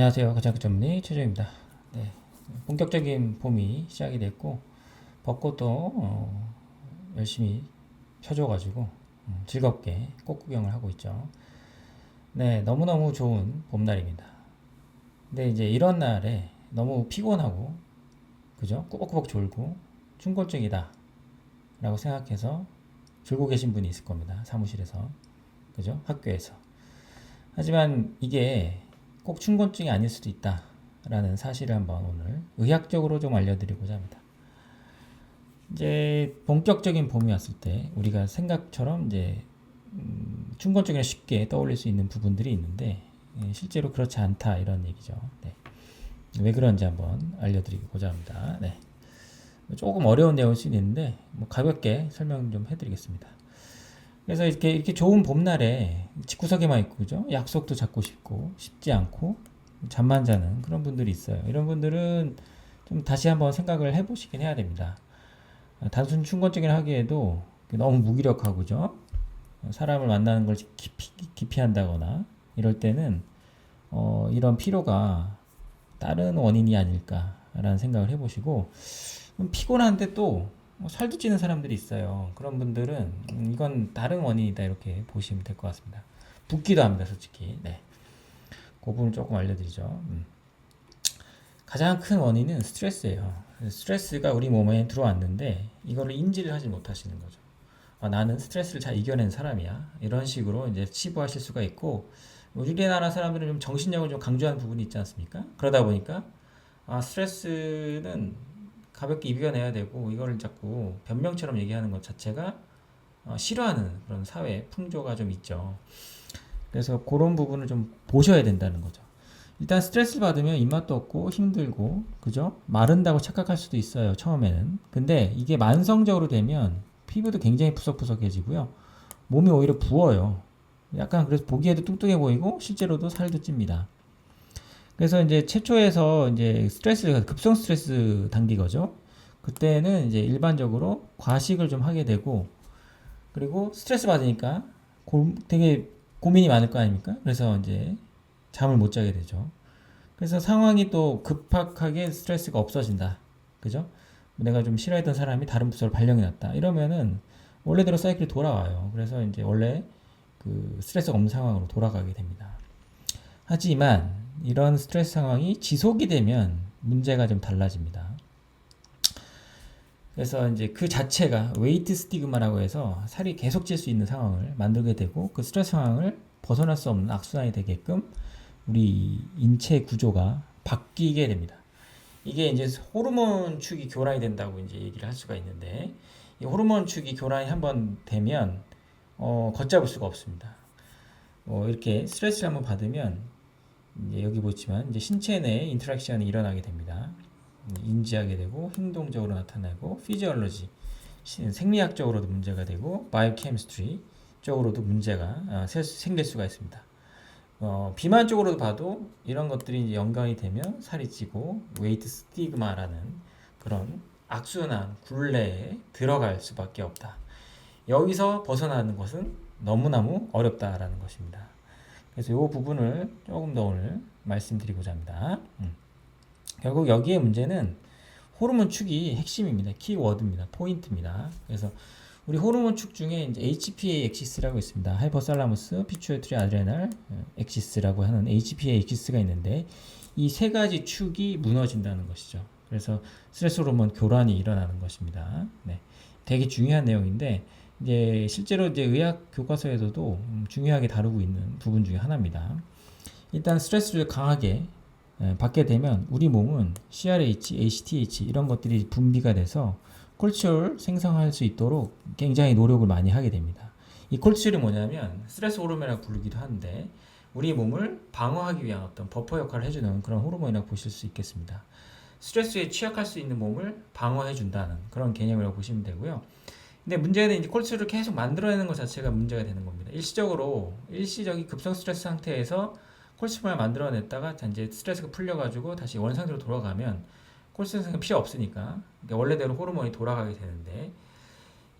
안녕하세요. 가장 전문의 최정입니다. 네, 본격적인 봄이 시작이 됐고 벚꽃도 어, 열심히 펴줘가지고 음, 즐겁게 꽃 구경을 하고 있죠. 네, 너무너무 좋은 봄날입니다. 근데 이제 이런 날에 너무 피곤하고 그죠? 꾸벅꾸벅 졸고 충곤증이다 라고 생각해서 졸고 계신 분이 있을 겁니다. 사무실에서 그죠? 학교에서 하지만 이게 꼭 충곤증이 아닐 수도 있다라는 사실을 한번 오늘 의학적으로 좀 알려드리고자 합니다. 이제 본격적인 봄이 왔을 때 우리가 생각처럼 이제 음, 충곤증을 쉽게 떠올릴 수 있는 부분들이 있는데 예, 실제로 그렇지 않다 이런 얘기죠. 네. 왜 그런지 한번 알려드리고자 합니다. 네. 조금 어려운 내용일 수 있는데 뭐 가볍게 설명 좀 해드리겠습니다. 그래서 이렇게 이렇게 좋은 봄날에 집구석에만 있고 그죠? 약속도 잡고 싶고 쉽지 않고 잠만 자는 그런 분들이 있어요. 이런 분들은 좀 다시 한번 생각을 해보시긴 해야 됩니다. 단순 충곤증을 하기에도 너무 무기력하고 그죠? 사람을 만나는 걸 기피, 기피한다거나 이럴 때는 어, 이런 피로가 다른 원인이 아닐까라는 생각을 해보시고 피곤한데 또뭐 살도 찌는 사람들이 있어요. 그런 분들은 음, 이건 다른 원인이다 이렇게 보시면 될 것 같습니다. 붓기도 합니다, 솔직히. 네. 그 부분 조금 알려드리죠. 음. 가장 큰 원인은 스트레스예요. 스트레스가 우리 몸에 들어왔는데 이거를 인지를 하지 못하시는 거죠. 아, 나는 스트레스를 잘 이겨낸 사람이야. 이런 식으로 이제 치부하실 수가 있고 우리나라 사람들은 좀 정신력을 좀 강조하는 부분이 있지 않습니까? 그러다 보니까 아, 스트레스는 가볍게 이겨내야 되고 이거를 자꾸 변명처럼 얘기하는 것 자체가 어, 싫어하는 그런 사회 풍조가 좀 있죠. 그래서 그런 부분을 좀 보셔야 된다는 거죠. 일단 스트레스를 받으면 입맛도 없고 힘들고 그죠? 마른다고 착각할 수도 있어요. 처음에는. 근데 이게 만성적으로 되면 피부도 굉장히 푸석푸석해지고요. 몸이 오히려 부어요. 약간 그래서 보기에도 뚱뚱해 보이고 실제로도 살도 찝니다. 그래서 이제 최초에서 이제 스트레스 급성 스트레스 단계거죠. 그때는 이제 일반적으로 과식을 좀 하게 되고 그리고 스트레스 받으니까 고, 되게 고민이 많을 거 아닙니까? 그래서 이제 잠을 못 자게 되죠. 그래서 상황이 또 급박하게 스트레스가 없어진다. 그죠? 내가 좀 싫어했던 사람이 다른 부서로 발령이 났다. 이러면은 원래대로 사이클이 돌아와요. 그래서 이제 원래 그 스트레스가 없는 상황으로 돌아가게 됩니다. 하지만 이런 스트레스 상황이 지속이 되면 문제가 좀 달라집니다. 그래서 이제 그 자체가 웨이트 스티그마라고 해서 살이 계속 찔 수 있는 상황을 만들게 되고 그 스트레스 상황을 벗어날 수 없는 악순환이 되게끔 우리 인체 구조가 바뀌게 됩니다. 이게 이제 호르몬 축이 교란이 된다고 이제 얘기를 할 수가 있는데 이 호르몬 축이 교란이 한번 되면 어, 걷잡을 수가 없습니다. 어, 이렇게 스트레스를 한번 받으면 이제 여기 보시면 이제 신체 내에 인터랙션이 일어나게 됩니다. 인지하게 되고 행동적으로 나타나고 피지올로지 생리학적으로도 문제가 되고 바이오케미스트리 쪽으로도 문제가 아, 생길 수가 있습니다. 어, 비만 쪽으로도 봐도 이런 것들이 이제 연관이 되면 살이 찌고 웨이트 스티그마라는 그런 악순환 굴레에 들어갈 수밖에 없다. 여기서 벗어나는 것은 너무너무 어렵다라는 것입니다. 그래서 이 부분을 조금 더 오늘 말씀드리고자 합니다. 음. 결국 여기에 문제는 호르몬 축이 핵심입니다. 키워드입니다. 포인트입니다. 그래서 우리 호르몬 축 중에 이제 HPA 엑시스라고 있습니다. 하이퍼살라무스, 피추어트리 아드레날 엑시스라고 하는 HPA 엑시스가 있는데 이 세 가지 축이 무너진다는 것이죠. 그래서 스트레스 호르몬 교란이 일어나는 것입니다. 네. 되게 중요한 내용인데 이제 실제로 이제 의학 교과서에서도 음, 중요하게 다루고 있는 부분 중에 하나입니다. 일단 스트레스를 강하게 받게 되면 우리 몸은 CRH, ACTH 이런 것들이 분비가 돼서 콜티졸 생성할 수 있도록 굉장히 노력을 많이 하게 됩니다. 이 콜티졸이 뭐냐면 스트레스 호르몬이라고 부르기도 하는데 우리 몸을 방어하기 위한 어떤 버퍼 역할을 해주는 그런 호르몬이라고 보실 수 있겠습니다. 스트레스에 취약할 수 있는 몸을 방어해 준다는 그런 개념이라고 보시면 되고요. 근데 문제는 이제 콜티졸을 계속 만들어내는 것 자체가 문제가 되는 겁니다. 일시적으로 일시적인 급성 스트레스 상태에서 콜티솔을 만들어냈다가 이제 스트레스가 풀려가지고 다시 원상태로 돌아가면 콜티솔은 필요 없으니까 그러니까 원래대로 호르몬이 돌아가게 되는데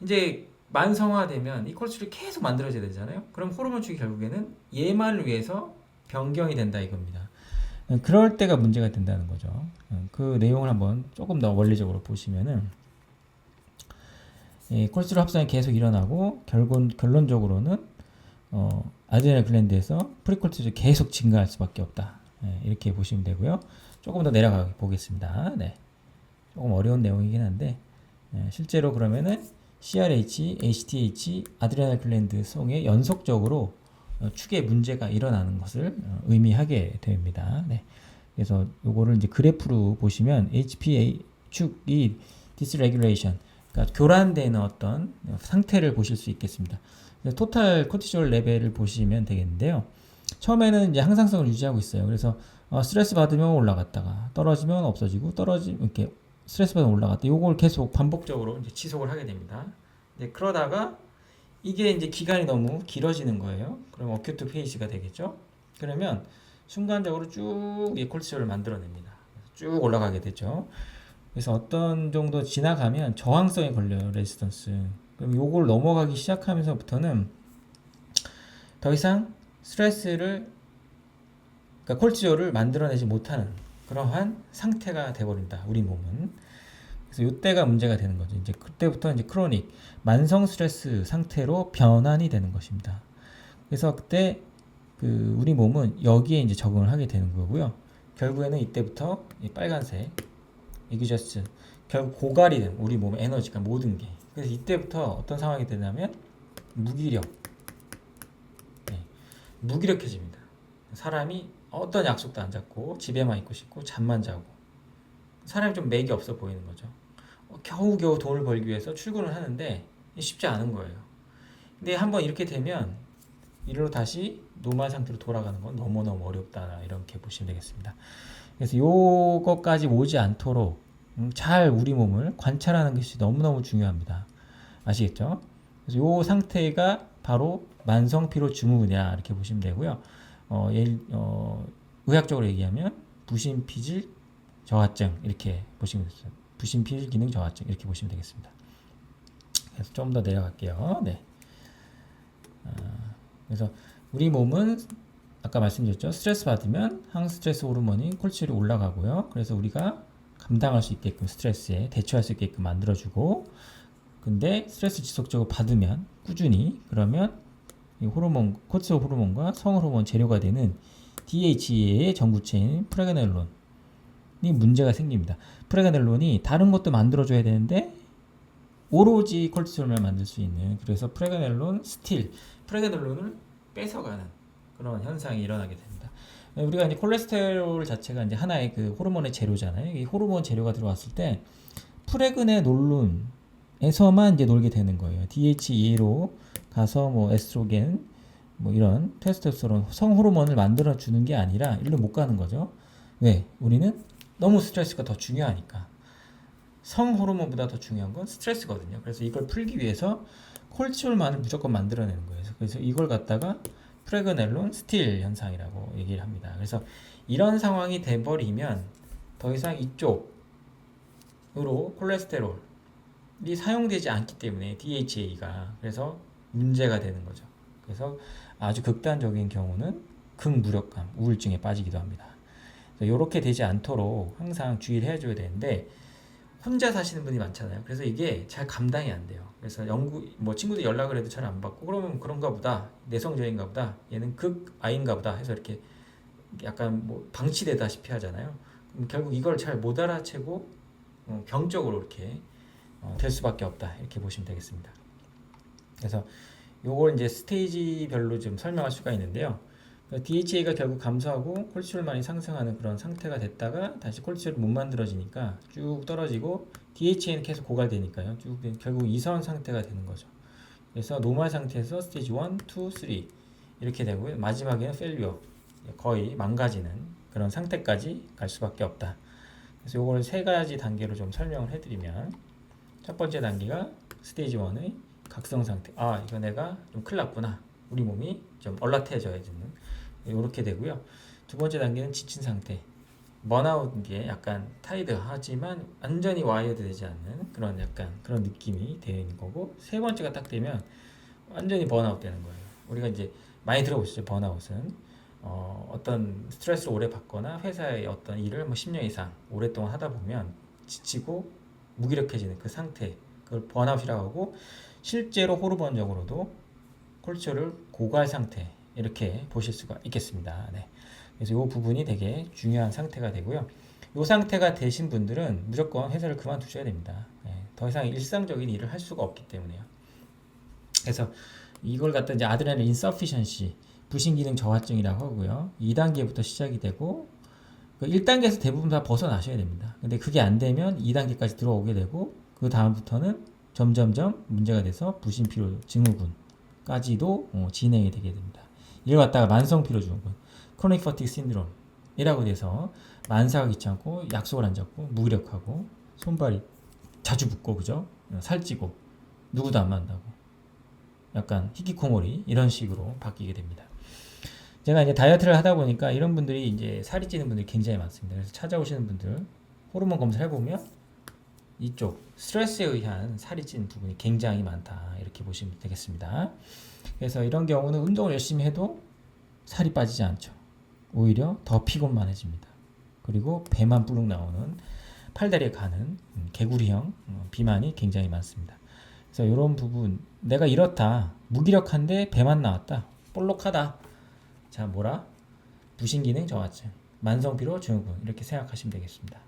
이제 만성화되면 이 콜티솔이 계속 만들어져야 되잖아요. 그럼 호르몬 축이 결국에는 얘만을 위해서 변경이 된다 이겁니다. 어, 그럴 때가 문제가 된다는 거죠. 어, 그 내용을 한번 조금 더 원리적으로 보시면은 예, 콜스테롤 합성이 계속 일어나고 결론 결론적으로는 어, 아드레날 글랜드에서 프리콜티졸이 계속 증가할 수밖에 없다. 예, 이렇게 보시면 되고요. 조금 더 내려가 보겠습니다. 네. 조금 어려운 내용이긴 한데 예, 실제로 그러면은 CRH, HTH, 아드레날 글랜드 성에 연속적으로 어, 축에 문제가 일어나는 것을 어, 의미하게 됩니다. 네. 그래서 요거를 이제 그래프로 보시면 HPA 축이 dysregulation, 그러니까 교란되는 어떤 상태를 보실 수 있겠습니다. 토탈 코티졸 레벨을 보시면 되겠는데요. 처음에는 이제 항상성을 유지하고 있어요. 그래서 어, 스트레스 받으면 올라갔다가 떨어지면 없어지고 떨어지 이렇게 스트레스 받으면 올라갔다. 요걸 계속 반복적으로 이제 지속을 하게 됩니다. 이제 그러다가 이게 이제 기간이 너무 길어지는 거예요. 그럼 어큐트 페이지가 되겠죠. 그러면 순간적으로 쭉이 콜티졸을 만들어냅니다. 쭉 올라가게 되죠. 그래서 어떤 정도 지나가면 저항성이 걸려요. 레지스턴스. 그럼 요걸 넘어가기 시작하면서부터는 더 이상 스트레스를 그러니까 콜티졸을 만들어내지 못하는 그러한 상태가 돼버린다. 우리 몸은. 그래서 이때가 문제가 되는 거죠. 이제 그때부터 이제 크로닉 만성 스트레스 상태로 변환이 되는 것입니다. 그래서 그때 그 우리 몸은 여기에 이제 적응을 하게 되는 거고요. 결국에는 이때부터 이 빨간색 이그저스 결국 고갈이 된 우리 몸의 에너지가 모든 게 그래서 이때부터 어떤 상황이 되냐면 무기력 네, 무기력해집니다. 사람이 어떤 약속도 안 잡고 집에만 있고 싶고 잠만 자고 사람이 좀 맥이 없어 보이는 거죠. 어, 겨우겨우 돈을 벌기 위해서 출근을 하는데 쉽지 않은 거예요. 근데 한번 이렇게 되면 이리로 다시 노말 상태로 돌아가는 건 너무너무 어렵다 이렇게 보시면 되겠습니다. 그래서 요것까지 오지 않도록 음, 잘 우리 몸을 관찰하는 것이 너무너무 중요합니다. 아시겠죠? 그래서 요 상태가 바로 만성 피로 증후군이야 이렇게 보시면 되고요. 어, 예를, 어, 의학적으로 얘기하면 부신 피질 저하증 이렇게 보시면 되겠습니다. 부신 피질 기능 저하증 이렇게 보시면 되겠습니다. 그래서 좀 더 내려갈게요. 네. 어, 그래서 우리 몸은 아까 말씀드렸죠. 스트레스 받으면 항스트레스 호르몬이 콜치롤이 올라가고요. 그래서 우리가 감당할 수 있게끔 스트레스에 대처할 수 있게끔 만들어주고 근데 스트레스 지속적으로 받으면 꾸준히 그러면 이 호르몬 코티솔 호르몬과 성 호르몬 재료가 되는 DHEA의 전구체인 프레가넬론이 문제가 생깁니다. 프레가넬론이 다른 것도 만들어줘야 되는데 오로지 콜티솔만 만들 수 있는 그래서 프레가넬론 스틸 프레가넬론을 뺏어가는 그런 현상이 일어나게 됩니다. 우리가 이제 콜레스테롤 자체가 이제 하나의 그 호르몬의 재료잖아요. 이 호르몬 재료가 들어왔을 때 프레그네놀론에서만 이제 놀게 되는 거예요. DHEA로 가서 뭐 에스트로겐 뭐 이런 테스토스테론 성 호르몬을 만들어 주는 게 아니라 일로 못 가는 거죠. 왜? 우리는 너무 스트레스가 더 중요하니까. 성 호르몬보다 더 중요한 건 스트레스거든요. 그래서 이걸 풀기 위해서 콜티졸만을 무조건 만들어내는 거예요. 그래서 이걸 갖다가 프레그넬론 스틸 현상이라고 얘기를 합니다. 그래서 이런 상황이 돼버리면 더 이상 이쪽으로 콜레스테롤이 사용되지 않기 때문에 DHA가 그래서 문제가 되는 거죠. 그래서 아주 극단적인 경우는 극무력감, 우울증에 빠지기도 합니다. 이렇게 되지 않도록 항상 주의를 해줘야 되는데 혼자 사시는 분이 많잖아요. 그래서 이게 잘 감당이 안 돼요. 그래서 연구 뭐 친구들 연락을 해도 잘 안 받고 그러면 그런가 보다 내성적인가 보다 얘는 극 아인가 보다 해서 이렇게 약간 뭐 방치되다시피 하잖아요. 결국 이걸 잘 못 알아채고 어, 병적으로 이렇게 어, 될 수밖에 없다 이렇게 보시면 되겠습니다. 그래서 요걸 이제 스테이지별로 좀 설명할 수가 있는데요. DHA가 결국 감소하고 콜티졸만이 상승하는 그런 상태가 됐다가 다시 콜티졸이 못 만들어지니까 쭉 떨어지고 DHA는 계속 고갈되니까요. 쭉 결국 이선 상태가 되는 거죠. 그래서 노멀 상태에서 스테이지 1, 2, 3 이렇게 되고요. 마지막에는 펠리어 거의 망가지는 그런 상태까지 갈 수밖에 없다. 그래서 요걸 세 가지 단계로 좀 설명을 해드리면 첫 번째 단계가 스테이지 1의 각성 상태. 아 이거 내가 좀 큰일 났구나. 우리 몸이 좀 얼라트해져야 되는 이렇게 되고요. 두 번째 단계는 지친 상태. 번아웃이 약간 타이드 하지만 완전히 와이어드 되지 않는 그런 약간 그런 느낌이 되어 있는 거고 세 번째가 딱 되면 완전히 번아웃 되는 거예요. 우리가 이제 많이 들어보시죠 번아웃은 어, 어떤 스트레스를 오래 받거나 회사의 어떤 일을 뭐 10년 이상 오랫동안 하다 보면 지치고 무기력해지는 그 상태 그걸 번아웃이라고 하고 실제로 호르몬적으로도 콜레스테롤 고갈 상태 이렇게 보실 수가 있겠습니다. 네. 그래서 이 부분이 되게 중요한 상태가 되고요. 이 상태가 되신 분들은 무조건 회사를 그만두셔야 됩니다. 네. 더 이상 일상적인 일을 할 수가 없기 때문에요. 그래서 이걸 갖다 이제 아드레날 인서피션시 부신 기능 저하증이라고 하고요. 2단계부터 시작이 되고 그 1단계에서 대부분 다 벗어나셔야 됩니다. 근데 그게 안 되면 2단계까지 들어오게 되고 그 다음부터는 점점점 문제가 돼서 부신 피로 증후군까지도 어, 진행이 되게 됩니다. 이걸 갖다가 만성 피로 증후군, 크로닉 퍼틱 신드롬이라고 돼서 만사가 귀찮고 약속을 안 잡고 무기력하고 손발이 자주 붓고 그죠? 어, 살찌고 누구도 안 만나고 약간 히키코모리 이런 식으로 바뀌게 됩니다. 제가 이제 다이어트를 하다 보니까 이런 분들이 이제 살이 찌는 분들이 굉장히 많습니다. 그래서 찾아오시는 분들 호르몬 검사를 해보면 이쪽 스트레스에 의한 살이 찌는 부분이 굉장히 많다 이렇게 보시면 되겠습니다. 그래서 이런 경우는 운동을 열심히 해도 살이 빠지지 않죠. 오히려 더 피곤만해집니다. 그리고 배만 불룩 나오는 팔다리에 가는 음, 개구리형 어, 비만이 굉장히 많습니다. 그래서 이런 부분 내가 이렇다 무기력한데 배만 나왔다 볼록하다 자 뭐라 부신기능 저하증 만성피로 증후군 이렇게 생각하시면 되겠습니다.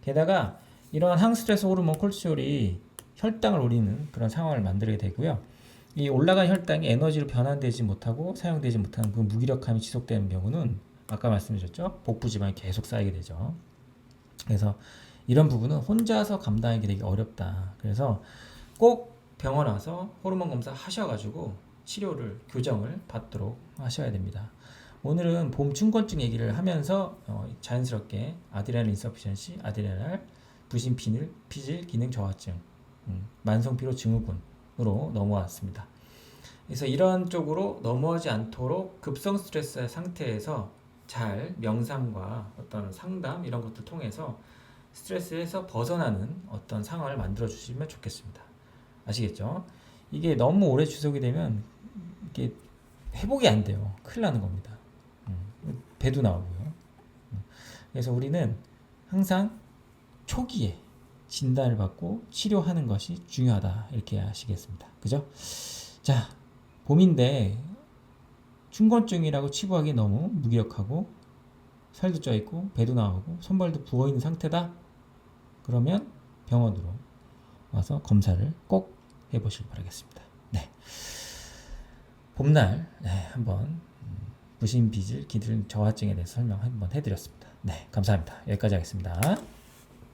게다가 이러한 항스트레스 호르몬 콜레스테롤이 혈당을 올리는 그런 상황을 만들게 되고요. 이 올라간 혈당이 에너지로 변환되지 못하고 사용되지 못하는 그 무기력함이 지속되는 경우는 아까 말씀드렸죠 복부 지방이 계속 쌓이게 되죠. 그래서 이런 부분은 혼자서 감당하기 되게 어렵다. 그래서 꼭 병원 와서 호르몬 검사 하셔가지고 치료를 교정을 받도록 하셔야 됩니다. 오늘은 봄 충곤증 얘기를 하면서 어, 자연스럽게 아드레날 인서피션시, 아드레날 부신 피질, 기능 저하증, 음, 만성 피로 증후군으로 넘어왔습니다. 그래서 이런 쪽으로 넘어가지 않도록 급성 스트레스 상태에서 잘 명상과 어떤 상담 이런 것들 통해서 스트레스에서 벗어나는 어떤 상황을 만들어 주시면 좋겠습니다. 아시겠죠? 이게 너무 오래 지속이 되면 이게 회복이 안 돼요. 큰일 나는 겁니다. 음, 배도 나오고요. 음, 그래서 우리는 항상 초기에 진단을 받고 치료하는 것이 중요하다. 이렇게 아시겠습니다. 그죠? 자, 봄인데 충곤증이라고 치부하기 너무 무기력하고 살도 쪄 있고 배도 나오고 손발도 부어 있는 상태다. 그러면 병원으로 와서 검사를 꼭 해보시기 바라겠습니다. 네. 봄날 네, 한번 음, 부신 비질 기능 저하증에 대해서 설명 한번 해드렸습니다. 네, 감사합니다. 여기까지 하겠습니다.